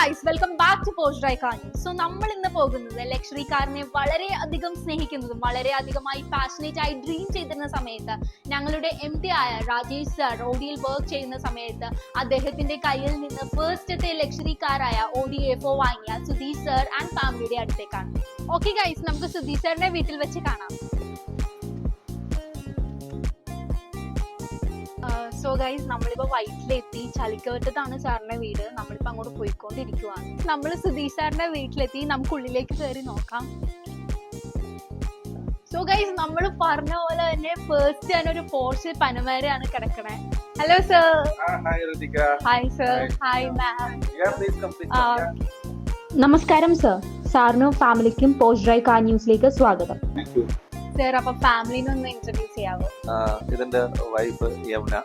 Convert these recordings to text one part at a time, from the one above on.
Guys welcome back to post drive car so നമ്മൾ ഇന്ന് പോകുന്നത് ലക്ഷറി കാറിനെ വളരെ അധികം സ്നേഹിക്കുന്നതും വളരെ അധികമായി പാഷനേറ്റ് ആയി ഡ്രീം ചെയ്തിരുന്ന സമയത്ത് ഞങ്ങളുടെ എം ഡി ആയ രാജേഷ് സാർ ഓഡിയിൽ വർക്ക് ചെയ്യുന്ന സമയത്ത് അദ്ദേഹത്തിന്റെ കയ്യിൽ നിന്ന് ഫേസ്റ്റത്തെ ലക്ഷറി കാറായ ഓഡി എ ഫോർ വാങ്ങിയ സുധീഷ് സാർ ആൻഡ് ഫാമിലിയുടെ അടുത്തേക്കാണ്. ഓക്കെ ഗൈസ് നമുക്ക് സുധീഷ് സാറിന്റെ വീട്ടിൽ വെച്ച് കാണാം. സോ ഗൈസ് നമ്മളിപ്പോ വൈറ്റിലെത്തി ചളിക്കവറ്റത്താണ് സാറിന്റെ വീട്. നമ്മളിപ്പോ അങ്ങോട്ട് പോയിക്കൊണ്ടിരിക്കുവാണ്. നമ്മൾ സുധീഷ് സാറിന്റെ വീട്ടിലെത്തി. നമുക്ക് ഉള്ളിലേക്ക് കയറി നോക്കാം. സോ ഗൈസ് നമ്മൾ പറഞ്ഞ പോലെ തന്നെ ഫസ്റ്റ് ഞാൻ ഒരു പോർച്ച് പനമരയാണ് കിടക്കണേ. Hello sir. Hi sir hi ma'am. നമസ്കാരം സർ സാറിനും ഫാമിലിക്കും പോസ്റ്റ് ഡ്രൈവ് കാർ ന്യൂസിലേക്ക് സ്വാഗതം. സർ അപ്പൊ ഫാമിലിനെ ഒന്ന് ഇൻട്രൊഡ്യൂസ് ചെയ്യാവോ? ഇതിന്റെ വൈഫ് യമുന.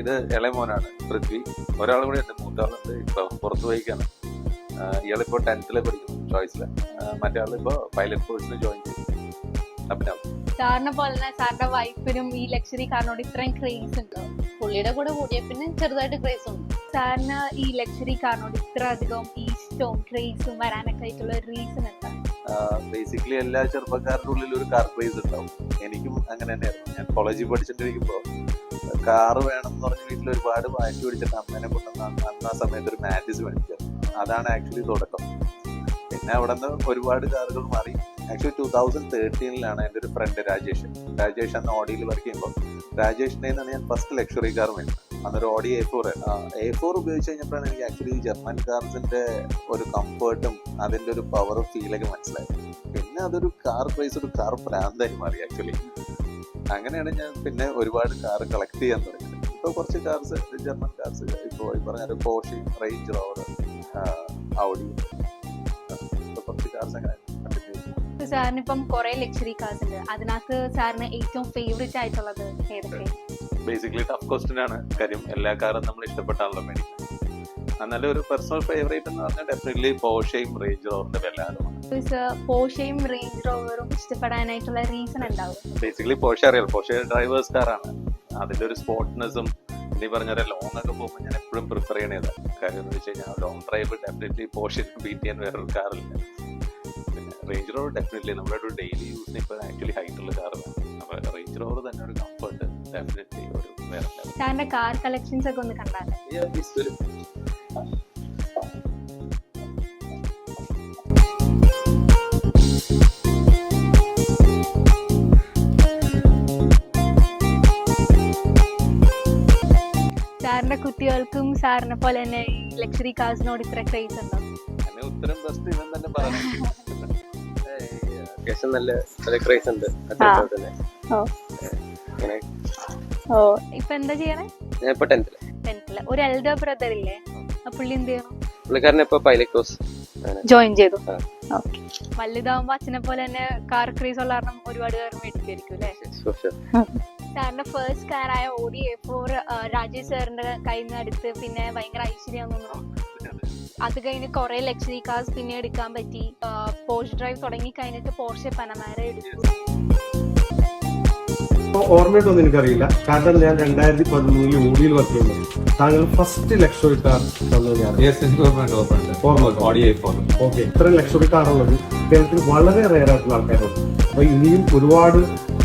ഇത് ഇളയമോനാണ് പൃഥ്വി. ഒരാൾ കൂടി ഉണ്ട് മൂത്താളുണ്ട് ഇപ്പൊ പുറത്തു പോയിക്കാണ് ഇയാളിപ്പോ ടെൻത്തിലെ പഠിക്കുന്നു ചോയ്സിൽ മറ്റേ ആളിപ്പോ പൈലറ്റ് കോഴ്സിൽ ജോയിൻ ചെയ്തു. അഭിനവ്. സാറിനെ പോലെ തന്നെ സാറിന്റെ വൈഫിനും ഈ ലക്ഷറി കാറിനോട് ഇത്രയും ക്രേസ് ഉണ്ട്? പുള്ളിയുടെ കൂടെ കൂടിയ പിന്നെ ചെറുതായിട്ട് ക്രേസ് ഉണ്ട്. സാറിന് ഈ ലക്ഷറി കാറിനോട് ഇത്ര അധികം ഇഷ്ടവും ക്രേസും വരാനൊക്കെ ആയിട്ടുള്ള റീസൺ എന്താ? ബേസിക്കലി എല്ലാ ചെറുപ്പക്കാരുടെ ഉള്ളിൽ ഒരു കാർ ക്രേസ് ഉണ്ടാവും. എനിക്കും അങ്ങനെ തന്നെയായിരുന്നു. ഞാൻ കോളേജിൽ പഠിച്ചിട്ടിരിക്കുമ്പോ കാറ് വേണം എന്ന് പറഞ്ഞ വീട്ടിൽ ഒരുപാട് വാശി പിടിച്ചിട്ട് അമ്മേനെ കൊണ്ടുവന്ന് അന്ന് ആ സമയത്ത് ഒരു മാറ്റിസ് മേടിച്ചത് അതാണ് ആക്ച്വലി തുടക്കം. പിന്നെ അവിടെ നിന്ന് ഒരുപാട് കാറുകൾ മാറി. ആക്ച്വലി ടൂ തൗസൻഡ് തേർട്ടീനിലാണ് എന്റെ ഒരു ഫ്രണ്ട് രാജേഷ്. രാജേഷ് അന്ന് ഓഡിയിൽ വർക്ക് ചെയ്യുമ്പോൾ രാജേഷിന്റെ നിന്നാണ് ഞാൻ ഫസ്റ്റ് ലക്ഷറി കാർ മേടിച്ചത്. അന്നൊരു Audi A four A four ഉപയോഗിച്ച് കഴിഞ്ഞപ്പോഴാണ് എനിക്ക് ആക്ച്വലി ജർമ്മൻ കാർസിന്റെ ഒരു കംഫർട്ടും അതിന്റെ ഒരു പവറും ഫീലൊക്കെ മനസ്സിലായത്. പിന്നെ അതൊരു കാർ പ്രൈസ് ഒരു കാർ പ്രാന്തായി മാറി ആക്ച്വലി അങ്ങനെയാണ് ഞാൻ പിന്നെ ഒരുപാട് കാർ കളക്ട് ചെയ്യാൻ തുടങ്ങിയത്. ഇപ്പോൾ കുറച്ച് കാർസ് ജർമ്മൻ കാർസ് ഇപ്പോൾ ഈ പറഞ്ഞ പോഷി റേഞ്ച് റോവർ ഔഡി ഇപ്പോൾ കുറച്ച് കാർസ് അങ്ങനെ സാറിന് ഇപ്പം കുറെ ലക്ഷറി കാർസ് ഉണ്ട്. അതിനകത്ത് സാറിന് ഏറ്റവും ഫേവറേറ്റ് ആയിട്ടുള്ളത് ഏതൊക്കെ? ബേസിക്കലി ടഫ് ക്വസ്റ്റ്യൻ ആണ്. കാര്യം എല്ലാ കാറും നമ്മൾ ഇഷ്ടപ്പെട്ടാണല്ലോ മേടിക്കുന്നത്. എന്നാലും ഒരു പേഴ്സണൽ ഫേവറേറ്റ് എന്ന് പറഞ്ഞാൽ ഡെഫിനറ്റ്ലി പോഷയും റേഞ്ച് റോവറിന്റെ ബെല്ലാരുമാണ് പോഷയും റേഞ്ച് റോവറും ഇഷ്ടപ്പെടാനായിട്ടുള്ള റീസൺ ഉണ്ടാവും ബേസിക്കലി പോഷ അറിയാം പോഷ ഡ്രൈവേഴ്സ് കാറാണ് അതിന്റെ ഒരു സ്പോർട്ട്നെസ്സും ഇനി പറഞ്ഞ ലോങ് ഒക്കെ പോകുമ്പോൾ ഞാൻ എപ്പോഴും പ്രിഫർ ചെയ്യണത് കാര്യം എന്ന് വെച്ച് കഴിഞ്ഞാൽ ലോങ് ഡ്രൈവ് ഡെഫിനറ്റ്ലി പോഷൻ ബീറ്റ് ചെയ്യാൻ വേറൊരു കാറില്ല പിന്നെ റേഞ്ച് റോവർ ഡെഫിനറ്റ്ലി നമ്മുടെ ഒരു ഡെയിലി യൂസിന് ഇപ്പോൾ ആക്ച്വലി ഹൈറ്റുള്ള കാറാണ് അപ്പോൾ റേഞ്ച് റോവർ തന്നെ ഒരു കംഫർട്ട് ഡെഫിനറ്റ്ലി ഒരു വേറെ കാർ കളക്ഷൻസ് ഒക്കെ ഒന്ന് കണ്ടാൽ. സാറിന്റെ കുട്ടികൾക്കും സാറിനെ പോലെ തന്നെ ഈ ലക്ഷറി കാർസിനോട് ഇത്ര ക്രേസ് ഉണ്ടോ? ഉത്തരം ബെസ്റ്റ് ഇവൻ തന്നെ പറഞ്ഞു അത്യാവശ്യം നല്ല നല്ല ക്രേസ് ഉണ്ട് ഓ. ഇപ്പൊ എന്താ ചെയ്യണേ? ഞാൻ ഇപ്പൊ ടെൻത്തിൽ ടെൻത്തിൽ ഒരു എൽഡർ ബ്രദർ ഇല്ലേ? പുള്ളി എന്ത് ചെയ്യണം? പുള്ളിക്കാരനെ ഇപ്പൊ പൈലറ്റ് കോഴ്സ് ജോയിൻ ചെയ്തു. വലുതാവുമ്പോ അച്ഛനെ പോലെ തന്നെ കാർ ക്രീസ് ഉള്ള കാരണം ഒരുപാട് കാർ മേടിക്കുമായിരിക്കും അല്ലേ? സാറിന്റെ ഫേസ്റ്റ് കാറായ ഓഡി എ ഫോർ രാജേഷ് സാറിന്റെ കയ്യിൽ നിന്ന് എടുത്ത് പിന്നെ ഭയങ്കര ഐശ്വര്യം തോന്നുന്നു. അത് കഴിഞ്ഞ് കുറെ ലക്ഷറി കാർസ് പിന്നെ എടുക്കാൻ പറ്റി. പോസ്റ്റ് ഡ്രൈവ് തുടങ്ങി കഴിഞ്ഞിട്ട് പോർഷെ പനമാര എടുത്തു. ഓർമ്മയിട്ടൊന്നും എനിക്കറിയില്ല. കാരണം ഞാൻ രണ്ടായിരത്തി പതിമൂന്നിൽ ഊടിയിൽ വർക്ക് ചെയ്യുന്നു താങ്കൾ first luxury car phone okay ഇത്രയും ലക്ഷറി കാർ ഉള്ളത് കേരളത്തിൽ വളരെ റെയർ ആയിട്ടുള്ള ആൾക്കാരുണ്ട് അപ്പൊ ഇനിയും ഒരുപാട്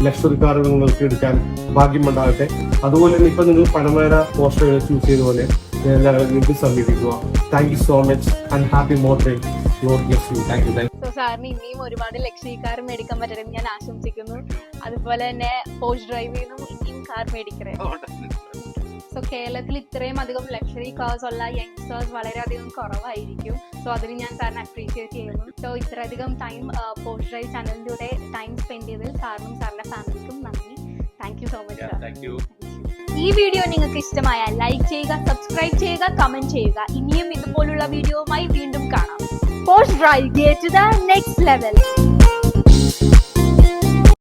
ലക്ഷറി കാറുകൾ നിങ്ങൾക്ക് എടുക്കാൻ ഭാഗ്യമുണ്ടാകട്ടെ അതുപോലെ തന്നെ ഇപ്പൊ നിങ്ങൾ പനമേര പോസ്റ്ററുകൾ ചൂസ് ചെയ്ത പോലെ നിങ്ങൾക്ക് സമീപിക്കുക. Thank you so much and happy morning lord yes thank you thank so സാറിന് ഇനിയും ഒരുപാട് ലക്ഷറി കാർ മേടിക്കാൻ എന്ന് ഞാൻ ആശംസിക്കുന്നു. അതുപോലെ തന്നെ പോസ്റ്റ് ഡ്രൈവ് ചെയ്യുന്നു ഇനിയും കാർ മേടിക്കണേ സോ കേരളത്തിൽ ഇത്രയും അധികം ലക്ഷറി കാർസ് ഉള്ള യങ്സ്റ്റേഴ്സ് വളരെയധികം കുറവായിരിക്കും. സോ അതിന് ഞാൻ സാറിന് അപ്രീഷിയേറ്റ് ചെയ്യുന്നു. സോ ഇത്രയധികം ടൈം പോസ്റ്ററൈസ് ചാനലിലൂടെ ടൈം സ്പെൻഡ് ചെയ്തതിൽ സാറിനും സാറിന്റെ ഫാമിലിക്കും നന്ദി. Thank you so much sir ഈ വീഡിയോ നിങ്ങൾക്ക് ഇഷ്ടമായ ലൈക്ക് ചെയ്യുക സബ്സ്ക്രൈബ് ചെയ്യുക കമന്റ് ചെയ്യുക. ഇനിയും ഇതുപോലുള്ള വീഡിയോവുമായി വീണ്ടും കാണാം. Post drive to the next level